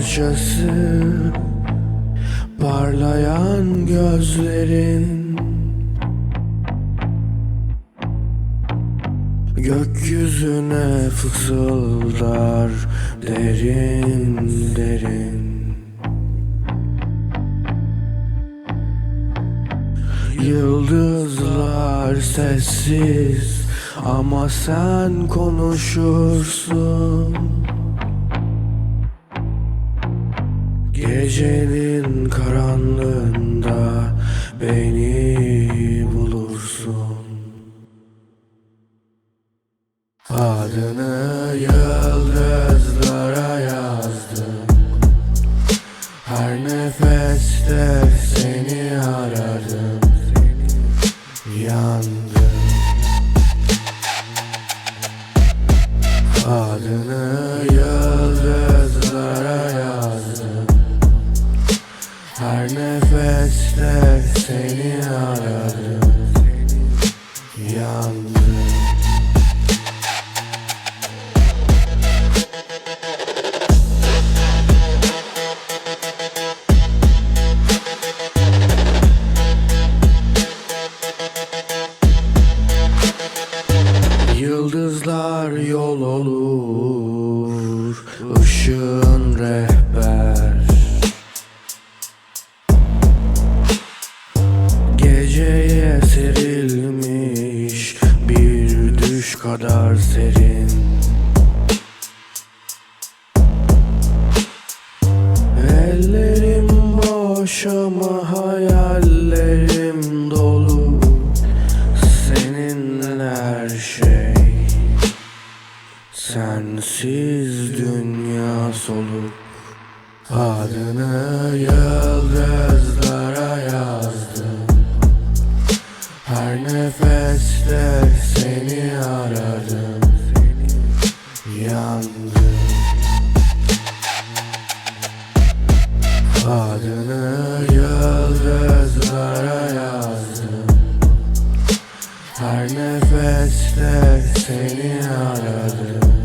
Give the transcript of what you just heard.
parçası Parlayan gözlerin. Gökyüzüne fısıldar derin derin. Yıldızlar sessiz ama sen konuşursun Gecenin karanlığında beni bulursun. Adını yıldızlara yazdım. Her nefeste seni aradım. Yandım. Adını yıldızlara Yıldızlar yol olur ışığın rehber. Geceye serilmiş bir düş kadar serin. Ellerim boş ama hayallerim Sensiz dünya soluk Adını yıldızlara Her nefeste seni aradım